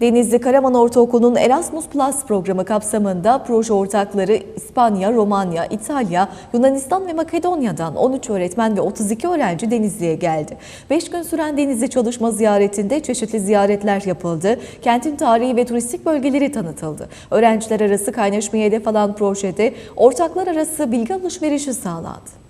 Denizli Karaman Ortaokulu'nun Erasmus Plus programı kapsamında proje ortakları İspanya, Romanya, İtalya, Yunanistan ve Makedonya'dan 13 öğretmen ve 32 öğrenci Denizli'ye geldi. 5 gün süren Denizli çalışma ziyaretinde çeşitli ziyaretler yapıldı. Kentin tarihi ve turistik bölgeleri tanıtıldı. Öğrenciler arası kaynaşmaya hedef alan projede ortaklar arası bilgi alışverişi sağlandı.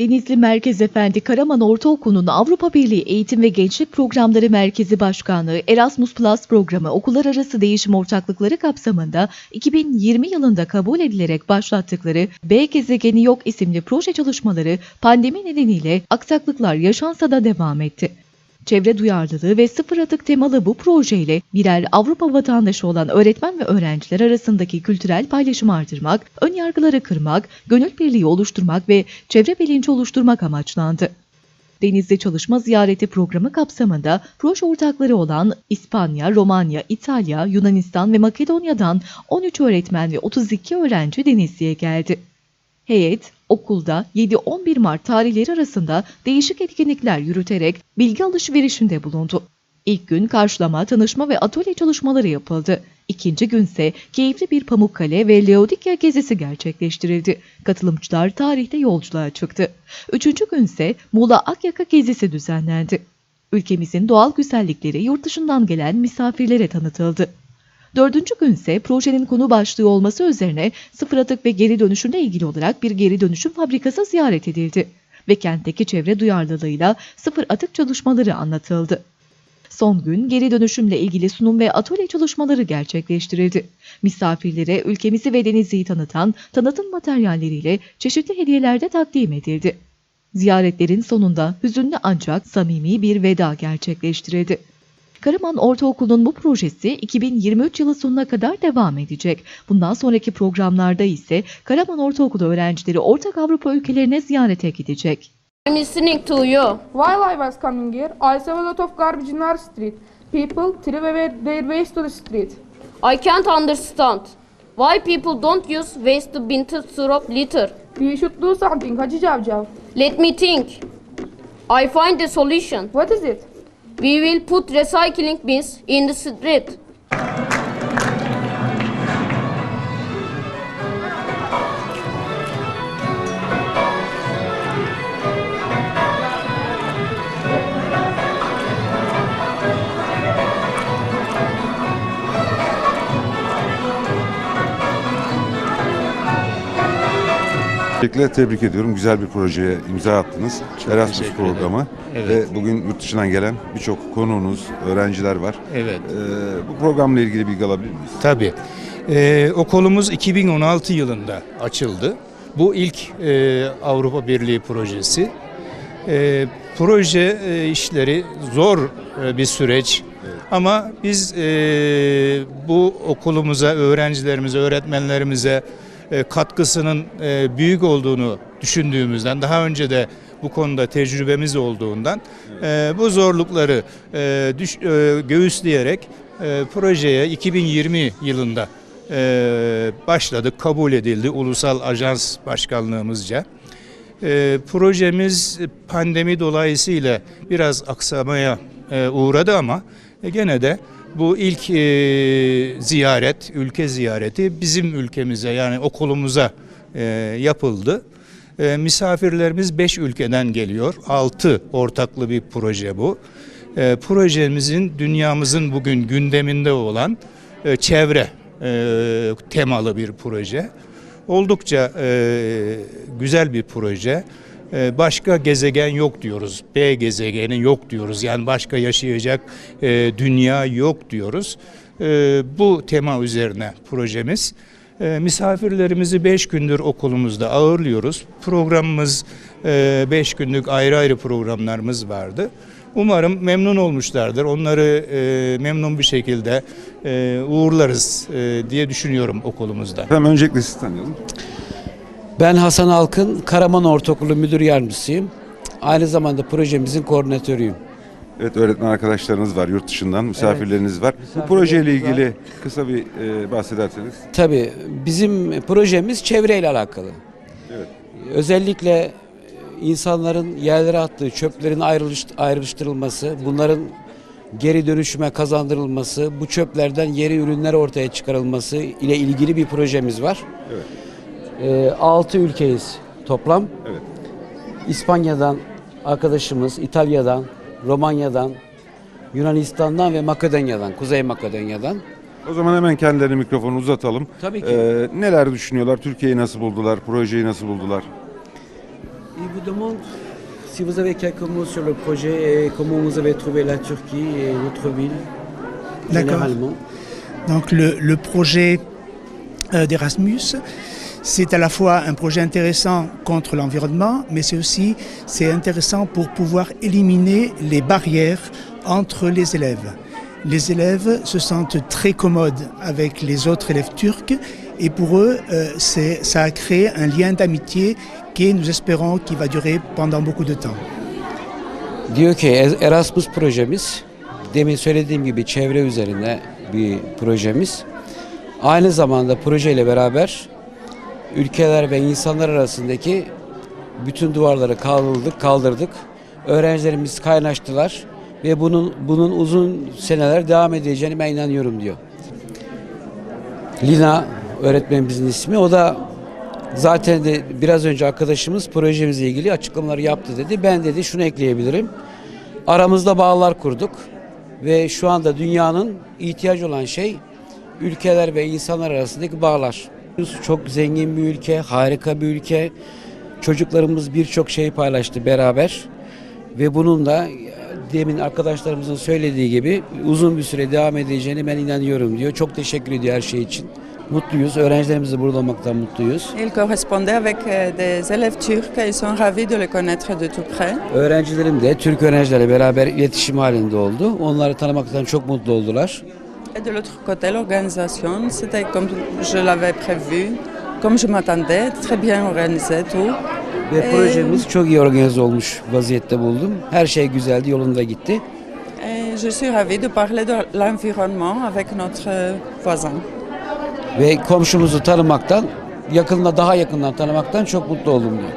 Denizli Merkez Efendi Karaman Ortaokulu'nun Avrupa Birliği Eğitim ve Gençlik Programları Merkezi Başkanlığı Erasmus Plus programı okullar arası değişim ortaklıkları kapsamında 2020 yılında kabul edilerek başlattıkları B gezegeni yok isimli proje çalışmaları pandemi nedeniyle aksaklıklar yaşansa da devam etti. Çevre duyarlılığı ve sıfır atık temalı bu projeyle birer Avrupa vatandaşı olan öğretmen ve öğrenciler arasındaki kültürel paylaşımı artırmak, ön yargıları kırmak, gönül birliği oluşturmak ve çevre bilinci oluşturmak amaçlandı. Denizli Çalışma Ziyareti programı kapsamında proje ortakları olan İspanya, Romanya, İtalya, Yunanistan ve Makedonya'dan 13 öğretmen ve 32 öğrenci Denizli'ye geldi. Heyet, okulda 7-11 Mart tarihleri arasında değişik etkinlikler yürüterek bilgi alışverişinde bulundu. İlk gün karşılama, tanışma ve atölye çalışmaları yapıldı. İkinci günse keyifli bir Pamukkale ve Laodikya gezisi gerçekleştirildi. Katılımcılar tarihte yolculuğa çıktı. Üçüncü günse Muğla Akyaka gezisi düzenlendi. Ülkemizin doğal güzellikleri yurt dışından gelen misafirlere tanıtıldı. Dördüncü günse projenin konu başlığı olması üzerine sıfır atık ve geri dönüşümle ilgili olarak bir geri dönüşüm fabrikası ziyaret edildi ve kentteki çevre duyarlılığıyla sıfır atık çalışmaları anlatıldı. Son gün geri dönüşümle ilgili sunum ve atölye çalışmaları gerçekleştirildi. Misafirlere ülkemizi ve Denizli'yi tanıtan tanıtım materyalleriyle çeşitli hediyeler de takdim edildi. Ziyaretlerin sonunda hüzünlü ancak samimi bir veda gerçekleştirildi. Karaman Ortaokulu'nun bu projesi 2023 yılı sonuna kadar devam edecek. Bundan sonraki programlarda ise Karaman Ortaokulu öğrencileri ortak Avrupa ülkelerine ziyarete gidecek. I'm listening to you. While I was coming here, I saw a lot of garbage in our street. People threw away their waste to the street. I can't understand why people don't use waste bin to throw litter. We should do something, Hacı Cavcav. Let me think. I find a solution. What is it? We will put recycling bins in the street. Öncelikle tebrik ediyorum. Güzel bir projeye imza attınız. Erasmus teşekkür ederim. programı. Evet. Ve bugün yurt dışından gelen birçok konuğunuz, öğrenciler var. Evet. Ee, bu programla ilgili bilgi alabilir miyiz? Tabii. Ee, okulumuz 2016 yılında açıldı. Bu ilk e, Avrupa Birliği projesi. E, proje e, işleri zor e, bir süreç. Ama biz e, bu okulumuza, öğrencilerimize, öğretmenlerimize katkısının e, büyük olduğunu düşündüğümüzden, daha önce de bu konuda tecrübemiz olduğundan e, bu zorlukları e, e, göğüsleyerek e, projeye 2020 yılında e, başladık, kabul edildi ulusal ajans başkanlığımızca. E, projemiz pandemi dolayısıyla biraz aksamaya e, uğradı ama e, gene de bu ilk e, ziyaret, ülke ziyareti bizim ülkemize yani okulumuza e, yapıldı. E, misafirlerimiz 5 ülkeden geliyor. 6 ortaklı bir proje bu. E, projemizin dünyamızın bugün gündeminde olan e, çevre e, temalı bir proje. Oldukça e, güzel bir proje. E, başka gezegen yok diyoruz. B gezegeni yok diyoruz. Yani başka yaşayacak e, dünya yok diyoruz. E, bu tema üzerine projemiz. E, misafirlerimizi 5 gündür okulumuzda ağırlıyoruz. Programımız 5 günlük ayrı ayrı programlarımız vardı. Umarım memnun olmuşlardır. Onları e, memnun bir şekilde e, uğurlarız e, diye düşünüyorum okulumuzda. Efendim öncelikle sizi tanıyalım. Ben Hasan Alkın, Karaman Ortaokulu Müdür Yardımcısıyım. Aynı zamanda projemizin koordinatörüyüm. Evet öğretmen arkadaşlarınız var yurt dışından, misafirleriniz var. Bu misafirlerimiz projeyle var. ilgili kısa bir e, bahsederseniz. Tabii bizim projemiz çevreyle alakalı. Evet. Özellikle insanların yerlere attığı çöplerin ayrılış, ayrıştırılması, bunların geri dönüşüme kazandırılması, bu çöplerden yeni ürünler ortaya çıkarılması ile ilgili bir projemiz var. Evet. 6 ülkeyiz toplam. Evet. İspanya'dan arkadaşımız, İtalya'dan, Romanya'dan, Yunanistan'dan ve Makedonya'dan, Kuzey Makedonya'dan. O zaman hemen kendilerine mikrofonu uzatalım. Tabii ki. Ee, neler düşünüyorlar? Türkiye'yi nasıl buldular? Projeyi nasıl buldular? Il vous demande si vous avez quelques mots sur le projet et comment vous avez trouvé la Turquie et notre ville D'accord. généralement. Donc le, le projet euh, d'Erasmus, c'est à la fois un projet intéressant contre l'environnement, mais c'est aussi c'est intéressant pour pouvoir éliminer les barrières entre les élèves. Les élèves se sentent très commodes avec les autres élèves turcs et pour eux, euh, ça a créé un lien d'amitié qui, nous espérons, qui va durer pendant beaucoup de temps. Diyor ki E- Erasmus projemiz demin söylediğim gibi çevre üzerine bir projemiz. Aynı zamanda projeyle beraber ülkeler ve insanlar arasındaki bütün duvarları kaldırdık, kaldırdık. Öğrencilerimiz kaynaştılar ve bunun bunun uzun seneler devam edeceğine ben inanıyorum diyor. Lina öğretmenimizin ismi. O da zaten de biraz önce arkadaşımız projemizle ilgili açıklamaları yaptı dedi. Ben dedi şunu ekleyebilirim. Aramızda bağlar kurduk ve şu anda dünyanın ihtiyacı olan şey ülkeler ve insanlar arasındaki bağlar. Çok zengin bir ülke, harika bir ülke. Çocuklarımız birçok şey paylaştı beraber ve bunun da demin arkadaşlarımızın söylediği gibi uzun bir süre devam edeceğine ben inanıyorum diyor. Çok teşekkür ediyor her şey için. Mutluyuz. Öğrencilerimiz de burada olmaktan mutluyuz. Il correspondait avec euh, des élèves turcs et ils sont ravis de le connaître de tout près. Öğrencilerim de Türk öğrencilerle beraber iletişim halinde oldu. Onları tanımaktan çok mutlu oldular. Et de l'autre côté, l'organisation, c'était comme je l'avais prévu, comme je m'attendais, très bien organisé tout. Ve Ee, projemiz çok iyi organize olmuş vaziyette buldum. Her şey güzeldi, yolunda gitti. Je suis ravie de parler de l'environnement avec notre voisin. Ve komşumuzu tanımaktan, yakında daha yakından tanımaktan çok mutlu oldum diyor.